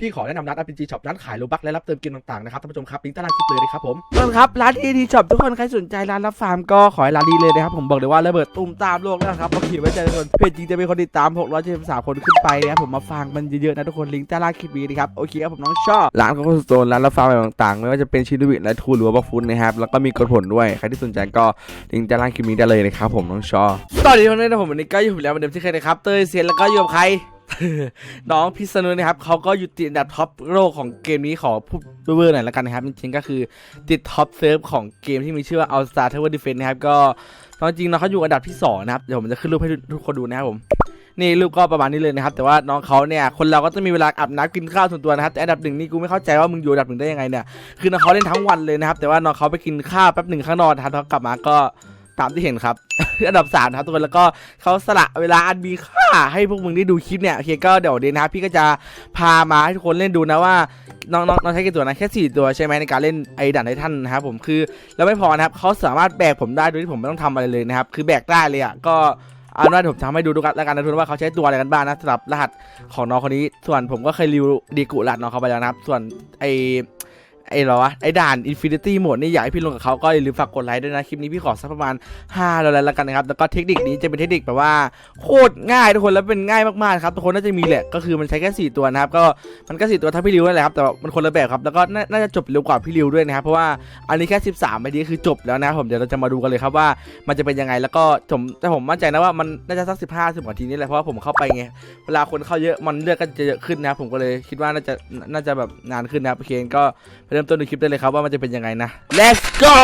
พี่ขอแนะนำร้าน RPG Shop ร้านขายโลบักและรับเติมเกมต่างๆนะครับท่านผู้ชมครับลิงก์ใต้ล่างคลิปเลยนะครับผมทุกคนครับร้านเอดีช็อปทุกคนใครสนใจร้านรับฟาร์มก็ขอให้ร้านนี้เลยนะครับผมบอกเลยว่าระเบิดตุ้มตามโลกแล้วนะครับโอเคไว้เจอกันทุกคนเพจจริงจะมีคนติดตาม673คนขึ้นไปนะครับผมมาฟังมันเยอะๆนะทุกคนลิงก์ใต้ล่างคลิปนี้นะครับโอเคครับผมน้องชอบร้านก็สโตนร้านรับฟาร์มอะไรต่างๆ ไม่ว่าจะเป็นชิลวิทและทูหรือว่าบัฟฟุตนะครับแล้วก็มีกดผลด้วยใครที่สนใจก็ลิงก์ใต้ล่างคลิปนี้ได้เลยนะครับผมน้องชอบตอนนี้วันนี้นะผมวันนี้ก็อยู่แล้วเหมือนเดิมที่เคยนะครับเตยเซียนแล้วก็อยู่กับใคร น้องพิษณุนะครับเขาก็อยู่ติดอันดับท็อปโลกของเกมนี้ขอพูดเวอร์ๆหน่อยละกันนะครับจริงๆก็คือติดท็อปเซิร์ฟของเกมที่มีชื่อว่า All Star Tower Defense นะครับก็ตอนจริงๆน้องเขาอยู่อันดับที่2นะครับเดี๋ยวผมจะขึ้นรูปให้ทุกคนดูนะครับผมนี่รูปก็ประมาณนี้เลยนะครับ แต่ว่าน้องเขาเนี่ยคนเราก็ต้องมีเวลาอาบน้ำกินข้าวส่วนตัวนะครับแต่อันดับหนึ่งนี่กูไม่เข้าใจว่ามึงอยู่อันดับหนึ่งได้ยังไงเนี่ยคือน้องเขาเล่นทั้งวันเลยนะครับแต่ว่าน้องเขาไปกินข้าวแป๊บหนึ่งข้างนอกนะครับแล้วกลับมาก็ ตามที่เห็นครับ อันดับสามนะครับทุกคนแล้วก็เขาสละเวลาอันมีค่าให้พวกมึงได้ดูคลิปเนี่ยโอเคก็เดี๋ยวเดนนะพี่ก็จะพามาให้ทุกคนเล่นดูนะว่าน้องน้องน้องใช้กี่ตัวนะแค่สี่ตัวใช่ไหมในการเล่นไอ้ด่านไททันนะครับผมคือแล้วไม่พอนะครับเขาสามารถแบกผมได้โดยที่ผมไม่ต้องทำอะไรเลยนะครับคือแบกได้เลยอะก็เอาเป็นว่าผมทำให้ดูดูกันแล้วกันนะทุกคนว่าเขาใช้ตัวอะไรกันบ้างนะสำหรับรหัสของน้องคนนี้ ส่วนผมก็เคยรีวิวดีกุรหัสน้องเขาไปแล้วนะครับส่วนไอ ไอ้เหรอวะไอ้ด่าน Infinity Mode นี่อยากให้พี่ลงกับเขาก็อย่าลืมฝากกดไลค์ด้วยนะ คลิปนี้พี่ขอสักประมาณ5แล้วแล้วกันนะครับ แล้วก็เทคนิคนี้จะเป็นเทคนิคแบบว่าโคตรง่ายทุกคนแล้วเป็นง่ายมากๆครับทุกคนน่าจะมีแหละก็คือมันใช้แค่4ตัวนะครับก็มันก็4ตัวเท่าพี่ริวนั่นแหละครับแต่มันคนละแบบครับแล้วก็น่าจะจบเร็วกว่าพี่ริวด้วยนะครับเพราะว่าอันนี้แค่13นาทีคือจบแล้วนะผมเดี๋ยวเราจะมาดูกันเลยครับว่ามันจะเป็นยังไงแล้วก็ผมแต่ผมมั่นใจนะว่ามันน่าจะสัก15 10นาทีนี่แหละเพราะว่าผมเข้าไปไงเวลาคนเข้าเยอะมันเลือกก็จะเยอะขึ้นนะครับผมก็เลยคิดว่าน่าจะน่าจะแบบนานขึ้นนะครับโอเคก็ไปริ่มต้นดูคลิปได้เลยครับว่ามันจะเป็นยังไงนะ let's go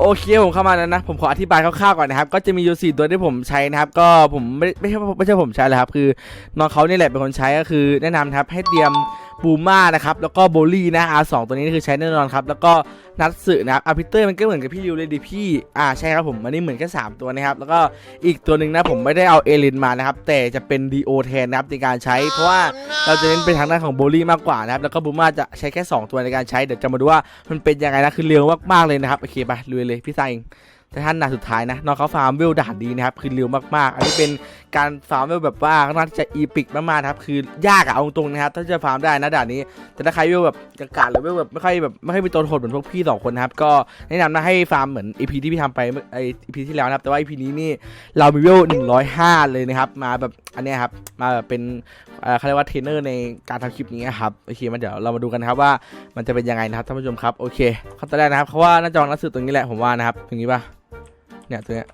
โอเคผมเข้ามาแล้วนะ ผมขออธิบายคร่าวๆก่อนนะครับ ก็จะมีอยู่สี่ตัวที่ผมใช้นะครับ ก็ผมไม่ไม่ใช่ไม่ใช่ผมใช้เลยครับ คือน้องเขานี่แหละเป็นคนใช้ก็คือแนะนำนะครับให้เตรียม บูม่านะครับแล้วก็โบลี่นะ R2 ตัวนี้คือใช้แน่นอนครับแล้วก็นัทสึนะครับอาพิเตอร์มันก็เหมือนกับพี่ริวเลยดิพี่อ่าใช่ครับผมอันนี้เหมือนแค่3ตัวนะครับแล้วก็อีกตัวหนึ่งนะผมไม่ได้เอาเอลินมานะครับแต่จะเป็นดีโอแทนนะครับในการใช้ เพราะว่าเราจะเน้นไปทางด้านของโบลี่มากกว่านะครับแล้วก็บูม่าจะใช้แค่ 2 ตัวในการใช้เดี๋ยวจะมาดูว่ามันเป็นยังไงนะคือเร็วมากๆเลยนะครับโอเคไปลุยเลยพี่ซายเอง แต่ท่านด่านสุดท้ายนะน้องเขาฟาร์มเวลด่านดีนะครับคือเร็วมากๆ อันนี้เป็นการฟาร์มเวลแบบว่าค่อนข้าจะอีพิกมากๆครับคือยากอะเอาตรงๆนะครับถ้าจะฟาร์มได้นะด่านนี้ แต่ถ้าใครเวลแบบกากาหรือเวลแบบไม่ค่อยแบบไม่ค่อยมีตัวโหดเหมือนพวกพี่สองคนนะครับก็แนะนำนะให้ฟาร์มเหมือน EP ที่พี่ทำไปเมื่อไอ EP ที่แล้วนะครับแต่ว่า EP นี้นี่เรามีเวล105เลยนะครับมาแบบอันนี้ครับมาแบบเป็นเอ่อเขาเรียกว่าเทรนเนอร์ในการทำคลิปนี้นครับโอเคมาเดี๋ยวเรามาดูกันนะครับว่ามันจะเป็นยังไงนะครับท่านผู้ชมครับโอเคขั้นตอนแรกนะครับเขาว่าน่าจะวางหนังสือตรงนี้แหละผมว่านะครับตรงนี้ป่ะ เนี่ยตัวเนี้ย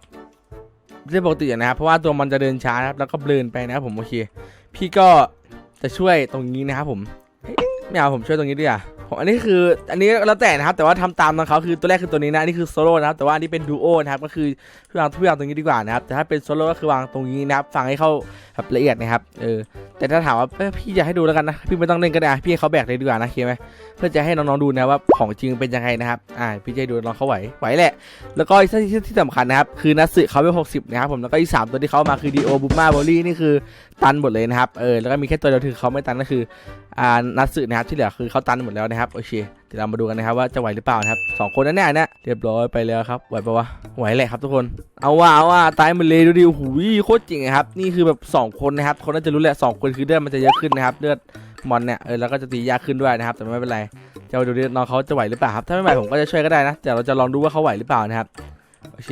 ไม่ใช่ปกตินะครับ เพราะว่าตัวมันจะเดินช้านะครับ แล้วก็เบลนไปนะครับผมโอเค พี่ก็จะช่วยตรงนี้นะครับผมไม่เอาผมช่วยตรงนี้ดีกว่า อันนี้คืออันนี้แล้วแต่นะครับ แต่ว่าทำตามตามเขาคือตัวแรกคือตัวนี้นะอันนี้คือโซโล่นะครับแต่ว่าอันนี้เป็นดูโอนะครับก็คือพี่วางพี่วางตรงนี้ดีกว่านะครับแต่ถ้าเป็นโซโล่ก็คือวางตรงนี้นะครับฟังให้เข้าแบบละเอียดนะครับเออแต่ถ้าถามว่าพี่อยากให้ดูแล้วกันนะพี่ไม่ต้องเล่นก็ได้พี่ให้เขาแบกเลยดีกว่านะโอเคไหมเพื่อจะให้น้องๆดูนะว่าของจริงเป็นยังไงนะครับอ่าพี่จะดูน้องเขาไหวไหวแหละ แล้วก็ที่ที่ที่สำคัญนะครับคือนัสสึเขาเป็น60นะครับผมแล้วก็อีกสามตัวที่เขามาคือดีโอบูมาโบลี่นี่คือตันหมดเลยนะครับเออแล้วก็มีแค่ตัวเดียวคือเขาไม่ตันก็คืออ่านัสสึนะครับที่เหลือคือเขาตันหมดแล้วนะครับโอเคเดี๋ยวเรามาดูกันนะครับว่าจะไหวหรือเปล่านะครับสองคนนั้นแน่เนี่ยเรียบร้อยไปแล้วครับไหวปะวะไหวแหละครับทุกคนเอาว่าเอาว่าตายหมดเลยดูดิโอ้โหโคตรจริงอะครับนี่คือแบบสองคนนะครับคนน่าจะรู้แหละสองคนคือเลือดมันจะเยอะขึ้นนะครับเลือดมอนเนี่ยเออแล้วก็จะตียากขึ้นด้วยนะครับ แต่ไม่เป็นไรจะมาดูดิน้องเขาจะไหวหรือเปล่าครับถ้าไม่ไหวผมก็จะช่วยก็ได้นะแต่เราจะลองดูว่าเขาไหวหรือเปล่านะครับโอเค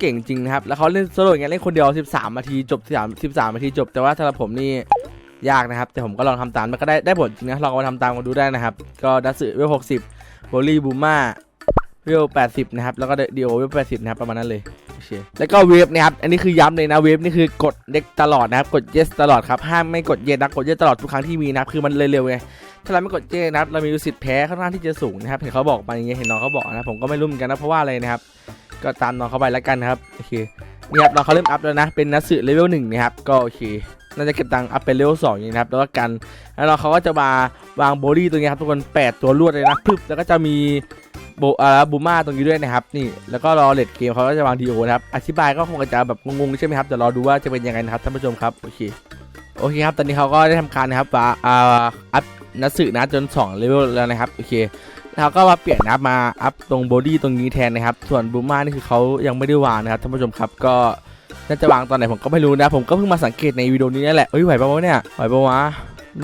เก่งจริงนะครับแล้วเขาเล่นโซโล่อย่างเงี้ยเล่นคนเดียว 13นาทีจบ13 13นาทีจบแต่ว่าสำหรับผมนี่ ยากนะครับ แต่ผมก็ลองทำตามมันก็ได้ได้ผลจริงนะลองเอามาทำตามกันดูได้นะครับ ก็ดัสสึเวล60โบลี่บูม่าเวล80นะครับ แล้วก็ดีโอเวล80นะครับ ประมาณนั้นเลยโอเคแล้วก็เวฟนะครับ อันนี้คือย้ำเลยนะเวฟนี่คือกดเด็กตลอดนะครับ กด yes ตลอดครับ ห้ามไม่กด yes นะกด yes ตลอดทุกครั้งที่มีนะครับ คือมันเร็วๆไง ถ้าเราไม่กดเจนะครับ เรามีสิทธิ์แพ้ค่อนข้างที่จะสูงนะครับ เห็นเขาบอกมาอย่างเงี้ย เห็นน้องเขาบอกนะ ผมก็ไม่รู้เหมือนกันนะเพราะว่าอะไรนะครับ ก็ตามน้องเขาไปแล้วกันนะครับ โอเค นี่ครับน้องเขาเริ่มอัพแล้วนะ เป็นนัสสึเลเวลหนึ่งนะครับ ก็โอเค น่าจะเก็บตังค์อัพเป็นเลเวลสองอย่างนี้นะครับแล้วก็กันแล้วเราเขาก็จะมาวางโบลี่ตรงนี้ครับทุกคน8ตัวรวดเลยนะพึบแล้วก็จะมีโบอ่าบูมาตรงนี้ด้วยนะครับนี่แล้วก็รอเลดเกมเขาก็จะวางดีโอนะครับอธิบายก็คงจะแบบงงๆใช่ไหมครับเดี๋ยวรอดูว่าจะเป็นยังไงนะครับท่านผู้ชมครับโอเคโอเคครับตอนนี้เขาก็ได้ทำการนะครับว่าอ่าอัพนัสึนะจน2เลเวลแล้วนะครับโอเคแล้วก็มาเปลี่ยนนะมาอัพตรงบอดี้ตรงนี้แทนนะครับ ส่วนบูม่านี่คือเขายังไม่ได้วางนะครับท่านผู้ชมครับก็ น่าจะวางตอนไหนผมก็ไม่รู้นะ ผมก็เพิ่งมาสังเกตในวิดีโอนี้นี่แหละเฮ้ยไหวปะวะเนี่ยไหวปะวะ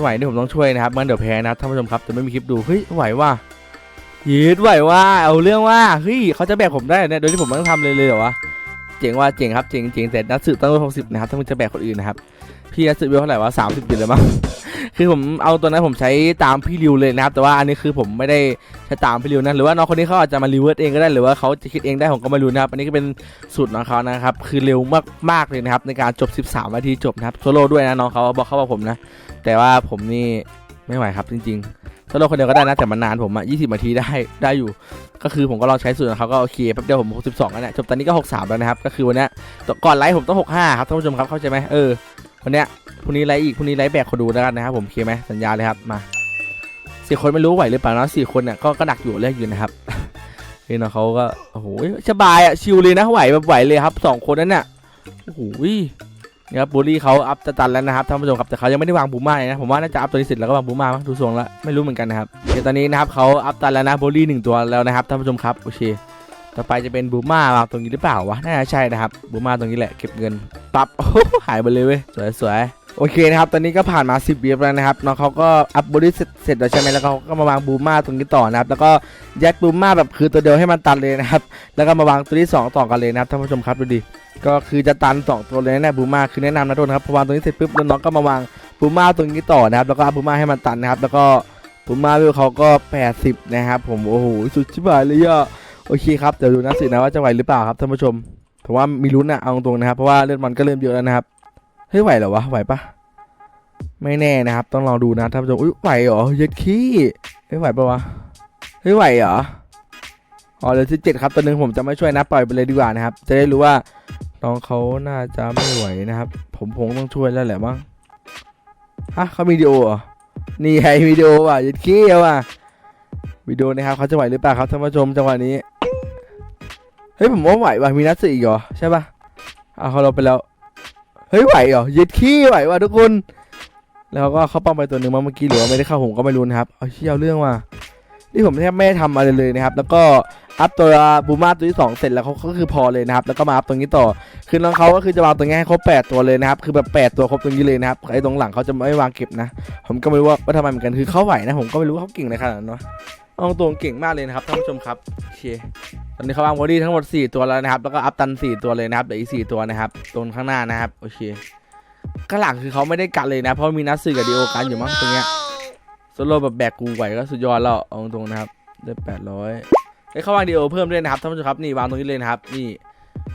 ไหวนี่ผมต้องช่วยนะครับมันเดี๋ยวแพ้นะท่านผู้ชมครับจะไม่มีคลิปดูเฮ้ยไหวว่ะยืดไหวว่ะเอาเรื่องว่าเฮ้ยเขาจะแบกผมได้เนี่ยโดยที่ผมไม่ต้องทำเลยเลยเหรอวะเจ๋งว่าเจ๋งครับเจ๋งเจ๋งแต่นัดสึต้องหกสิบนะครับถ้ามึงจะแบกคนอื่นนะครับพี่นัดสึเวเท่าไหร่วะสามสิบปีเลยมั้ง คือผมเอาตัวนั้นผมใช้ตามพี่ริวเลยนะครับ แต่ว่าอันนี้คือผมไม่ได้ใช้ตามพี่ริวนะหรือว่าน้องคนนี้เขาอาจจะมารีเวิร์สเองก็ได้หรือว่าเขาจะคิดเองได้ผมก็ไม่รู้นะครับอันนี้ก็เป็นสูตรของเขานะครับคือเร็วมากมากๆเลยนะครับในการจบ 13นาทีจบนะครับโซโล่ด้วยนะน้องเขาบอกเขาบอกผมนะ แต่ว่าผมนี่ไม่ไหวครับจริงๆโซโล่คนเดียวก็ได้นะแต่มันนานผมอะ20นาทีได้ได้อยู่ก็คือผมก็ลองใช้สูตรของเขาก็โอเคแป๊บเดียวผม 62แล้วเนี่ยจบตอนนี้ก็ 63 แล้วนะครับก็คือวันนี้ก่อนไลฟ์ผมต้อง 65 ครับท่านผู้ชมครับเข้าใจไหมเออวันเนี้ย พรุ่งนี้ไลฟ์อีกพรุ่งนี้ไลฟ์แบกคนดูแล้วกันนะครับผมโอเคไหมสัญญาเลยครับมาสี่คนไม่รู้ไหวหรือเปล่านะสี่คนเนี่ยก็ก็ดักอยู่เรียกอยู่นะครับเฮ้ยเนาะเขาก็โอ้โหสบายอะชิลเลยนะไหวแบบไหวเลยครับสองคนนั้นน่ะโอ้โหนี่ครับบูลลี่เขาอัพจะตันแล้วนะครับท่านผู้ชมครับแต่เขายังไม่ได้วางบูม่าเลยนะผมว่าน่าจะอัพตัวนี้เสร็จแล้วก็วางบูม่ามั้งดูทรงแล้วไม่รู้เหมือนกันนะครับเดี๋ยวตอนนี้นะครับเขาอัพตันแล้วนะบูลลี่หนึ่งตัวแล้วนะครับท่านผู้ชมครับโอเคต่อไปจะเป็นบูม่าวางตรงนี้หรือเปล่าวะน่าจะใช่นะครับบูม่าตรงนี้แหละเก็บเงินปั๊บหายไปเลยเว้ยสวยๆ โอเคนะครับ ตอนนี้ก็ผ่านมา 10เวียบแล้วนะครับน้องเขาก็อัพบอดี้เสร็จเสร็จแล้วใช่ไหมแล้วเขาก็มาวางบูม่าตรงนี้ต่อนะครับ แล้วก็แยกบูม่าแบบคือตัวเดียวให้มันตันเลยนะครับ แล้วก็มาวางตัวที่ 2 ต่อกันเลยนะครับท่านผู้ชมครับดูดิ ก็คือจะตัน 2 ตัวเลยนะบูม่าคือแนะนำนะทุกคนครับพอวางตรงนี้เสร็จปุ๊บแล้วน้องก็มาวางบูม่าตรงนี้ต่อนะครับ แล้วก็อัพบูม่าให้มันตันนะครับ แล้วก็บูม่าวิวเขาก็ 80 นะครับ ผม โอ้โห สุดชิบหายเลยอะ โอเคครับ เดี๋ยวดูนะสินะว่าจะไหวหรือเปล่าครับท่านผู้ชมผมว่ามีลุ้นนะเอาตรงๆนะครับ เพราะว่าเลือดมันก็เริ่มเยอะแล้วนะครับ เฮ้ยไหวเหรอวะไหวปะไม่แน่นะครับ ต้องลองดูนะท่านผู้ชมอุ้ยไหวเหรอเย็ดขี้เฮ้ยไหวปะวะเฮ้ยไหวเหรออ๋อเหลือสิบเจ็ดครับตัวหนึ่งผมจะไม่ช่วยนะปล่อยไปเลยดีกว่านะครับ จะได้รู้ว่าน้องเขาน่าจะไม่ไหวนะครับ ผมคงต้องช่วยแล้วแหละมั้งฮะเขามีวิดีโอเหรอนี่ไงวิดีโอว่ะเย็ดขี้เอาว่ะวิดีโอนะครับเขาจะไหวหรือเปล่าครับท่านผู้ชมจังหวะนี้เฮ้ยผมว่าไหวว่ะมีนัดสี่อีกเหรอใช่ปะอะเขาเราไปแล้ว เฮ้ยไหวเหรอเย็ดขี้ไหวว่ะทุกคน แล้วก็เข้าป้อมไปตัวหนึ่งมาเมื่อกี้หรือว่าไม่ได้เข้าผมก็ไม่รู้นะครับเอาเชี่ยเอาเรื่องว่ะนี่ผมแทบไม่ได้ทำอะไรเลยนะครับ แล้วก็อัพตัวบูมาตัวที่สองเสร็จแล้วเขาก็คือพอเลยนะครับแล้วก็มาอัพตรงนี้ต่อคือน้องเขาก็คือจะวางตรงนี้ให้ครบแปดตัวเลยนะครับคือแบบแปดตัวครบตรงนี้เลยนะครับไอ้ตรงหลังเขาจะไม่วางเก็บนะ ผมก็ไม่รู้ว่าทำไมเหมือนกันคือเขาไหวนะ ผมก็ไม่รู้ว่าเขาเก่งในขนาดนั้นเนาะ เอาตรงเก่งมากเลยนะครับท่านผู้ชมครับโอเคตอนนี้เขาวางบอดี้ทั้งหมด 4 ตัวแล้วนะครับ แล้วก็อัพตัน 4 ตัวเลยนะครับเหลืออีก 4 ตัวนะครับตรงข้างหน้านะครับโอเคข้างหลังคือเขาไม่ได้กันเลยนะ เพราะมีนัดสื่อกับดีโอกันอยู่มั้งตรงเนี้ยโซโล่แบบแบกกูไหวก็สุดยอดแล้วเอาตรงๆนะครับได้แปดร้อยเฮ้ยเขาวางดีโอเพิ่มด้วยนะครับท่านผู้ชมครับนี่วางตรงนี้เลยนะครับนี่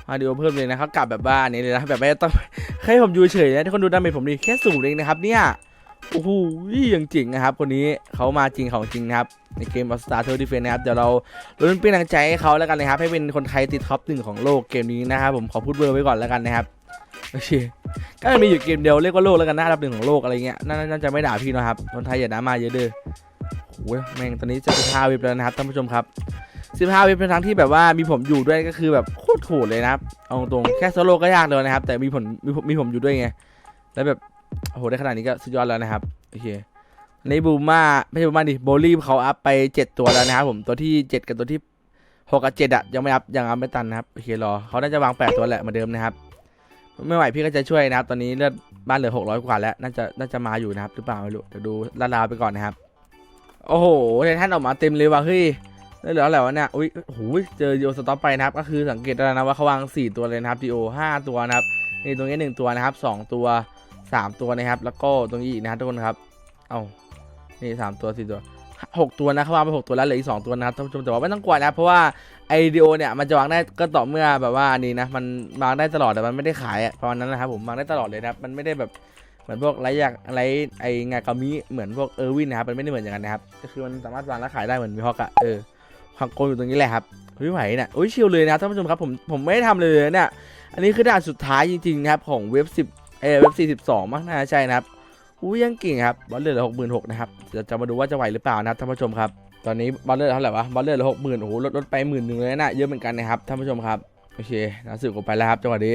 วางดีโอเพิ่มเลยนะครับกลับแบบบ้านนี้เลยนะแบบไม่ต้องให้ผมอยู่เฉยนะที่คนดูดาเมจผมดีแค่สูงเองนะครับเนี่ย โอ้โหอย่างจริงนะครับ คนนี้เขามาจริงของจริงครับ ในเกมออสตาร์เทอร์ดิเฟนนะครับ เดี๋ยวเราลุ้นเป็นกำลังใจให้เขาแล้วกันนะครับ ให้เป็นคนไทยติดท็อปหนึ่งของโลกเกมนี้นะครับ ผมขอพูดเบอร์ไว้ก่อนแล้วกันนะครับโอเคก็มีอยู่เกมเดียวเรียกว่าโลกแล้วกันนะอันดับหนึ่งของโลกอะไรเงี้ยน่าน่าจะไม่ด่าพี่นะครับคนไทยอย่าด่ามาเยอะเด้อโอ้ยแม่งตอนนี้จะสิบห้าวิปแล้วนะครับท่านผู้ชมครับสิบห้าวิปเป็นทั้งที่แบบว่ามีผมอยู่ด้วยก็คือแบบโคตรโหดเลยนะครับเอาตรงๆแค่โซโล่ก็ยากเลยนะครับ แต่มีผมมีผมอยู่ด้วยไงแล้วแบบ โหได้ขนาดนี้ก็สุดยอดแล้วนะครับโอเคอันนี้บูม่าไม่ใช่บูม่าดิโบลี่เขาอัพไปเจ็ดตัวแล้วนะครับผมตัวที่เจ็ดกับตัวที่หกกับเจ็ดอะยังไม่อัพยังอัพไม่ตันนะครับโอเครอเขาน่าจะวางแปดตัวแหละเหมือนเดิมนะครับไม่ไหวพี่ก็จะช่วยนะครับ ตอนนี้เลือดบ้านเหลือหกร้อยกว่าแล้วน่าจะน่าจะมาอยู่นะครับหรือเปล่าไม่รู้เดี๋ยวดูลาลาไปก่อนนะครับ โอ้โหไททันออกมาเต็มเลยว่ะเฮ้ยแล้วเหลืออะไรวะเนี่ยอุ้ยโอ้โหเจอโยสต็อปไปนะครับ ก็คือสังเกตแล้วนะว่าเขาวางสี่ตัวเลยนะครับดีโอห้าตัวนะครับนี่ตรงนี้หนึ่งตัวนะครับสองตัว สามตัวนะครับ แล้วก็ตรงนี้อีกนะครับทุกคนครับ เอานี่สามตัวสี่ตัวหกตัวนะเขาวางไปหกตัวแล้วเหลืออีกสองตัวนะครับท่านผู้ชมแต่ว่าไม่ต้องกลัวนะเพราะว่าไอเดีโอเนี่ยมันจะวางได้ก็ต่อเมื่อแบบว่าอันนี้นะมันวางได้ตลอดแต่มันไม่ได้ขายอะประมาณนั้นนะครับผมวางได้ตลอดเลยนะครับมันไม่ได้แบบเหมือนพวกไรอยากไรไองากามิเหมือนพวกเออร์วินนะครับมันไม่ได้เหมือนอย่างนั้นนะครับก็คือมันสามารถวางแล้วขายได้เหมือนมีฮอกอะเออความโกงอยู่ตรงนี้แหละครับเฮ้ยไหวเนี่ยโอ้ยชิลเลยนะท่านผู้ชมครับผมผมไม่ได้ทำเลยเนี่ยอันนี้คือด่านสุดท้ายจริงๆนะครับของเว็บสิบ เออเว็บสี่สิบสองมั้งน่าจะใช่นะครับอุ้ยังเก่งครับบอลเลอร์เหลือหกหมื่นหกนะครับเดี๋ยวจะมาดูว่าจะไหวหรือเปล่านะครับท่านผู้ชมครับตอนนี้บอลเลอร์เท่าไหร่วะบอลเลอร์เหลือหกหมื่นโอ้โหลดลดไปหมื่นหนึ่งเลยนะเยอะเหมือนกันนะครับท่านผู้ชมครับโอเคนักสืบกดไปแล้วครับจังหวะนี้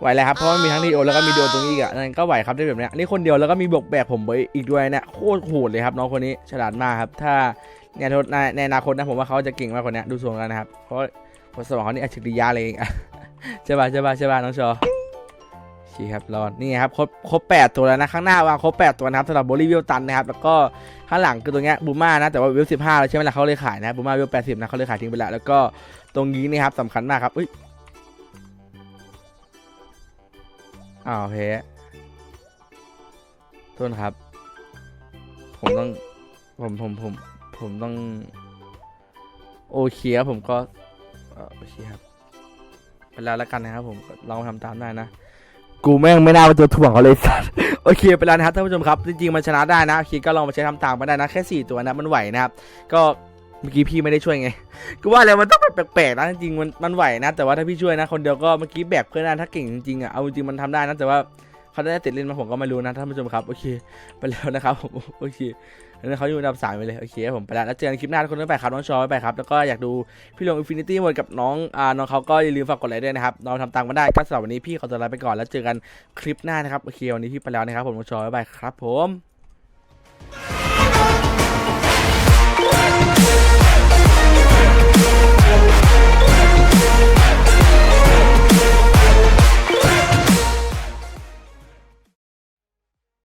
ไหวแล้วครับเพราะว่ามีทั้งดีโอแล้วก็มีดีโอตรงนี้อีกอะนั่นก็ไหวครับได้แบบเนี้ยนี่คนเดียวแล้วก็มีบวกแบกผมไปอีกด้วยเนี่ยโคตรโหดเลยครับน้องคนนี้ฉลาดมากครับถ้าเนี่ยในในอนาคตนะผมว่าเขาจะเก่งมากกว่านี้ดูทรงแล้วนะครับเพราะเพราะสมองเขานี่อัจฉริยะเลยเองอะใช่ป่ะใช่ป่ะใช่ป่ะน้องชอ คครับรอดนี่ครับครบครบแปดตัวแล้วนะข้างหน้าวางครบแปดตัวนะครับสำหรับโบลี่วิลตันนะครับแล้วก็ข้างหลังคือตรงเนี้ยบูม่านะแต่ว่าวิลสิบห้าแล้วใช่ไหมล่ะเขาเลยขายนะบูม่าวิลแปดสิบนะเขาเลยขายทิ้งไปแล้วแล้วก็ตรงนี้นี่ครับสำคัญมากครับอุ้ยอ้าวเพโทษครับ ผมต้องผมผมผมผมต้อง โอเคครับผมก็โอเคครับไปแล้วแล้วกันนะครับผมลองทำตามได้นะ กูแม่งไม่น่ามาตัวถ่วงเขาเลยสัสโอเคไปแล้วนะครับท่านผู้ชมครับ จริงๆมันชนะได้นะโอเคก็ลองมาใช้ทำตามมาได้นะแค่สี่ตัวนะมันไหวนะครับก็เมื่อกี้พี่ไม่ได้ช่วยไงก็ว่าแล้วมันต้องแปลกๆนะจริงๆมันมันไหวนะ แต่ว่าถ้าพี่ช่วยนะ คนเดียวก็เมื่อกี้แบกเพื่อนได้ถ้าเก่งจริงๆอะเอาจริงมันทำได้นะแต่ว่าเขาได้ติดเล่นมาผมก็ไม่รู้นะท่านผู้ชมครับโอเค ไปแล้วนะครับผมโอเค แล้วเขาอยู่อันดับสามไปเลยโอเคผมไปแล้วแล้วเจอกันคลิปหน้าทุกคนบ๊ายบายครับน้องชอยบ๊ายบายครับแล้วก็อยากดูพี่ลงอินฟินิตี้หมดกับน้องอ่าน้องเขาก็อย่าลืมฝากกดไลค์ด้วยนะครับน้องทำตังค์มาได้ก็สำหรับวันนี้พี่ขอตัวลาไปก่อนแล้วเจอกันคลิปหน้านะครับโอเควันนี้พี่ไปแล้วนะครับผมน้องชอยบ๊ายบายครับผม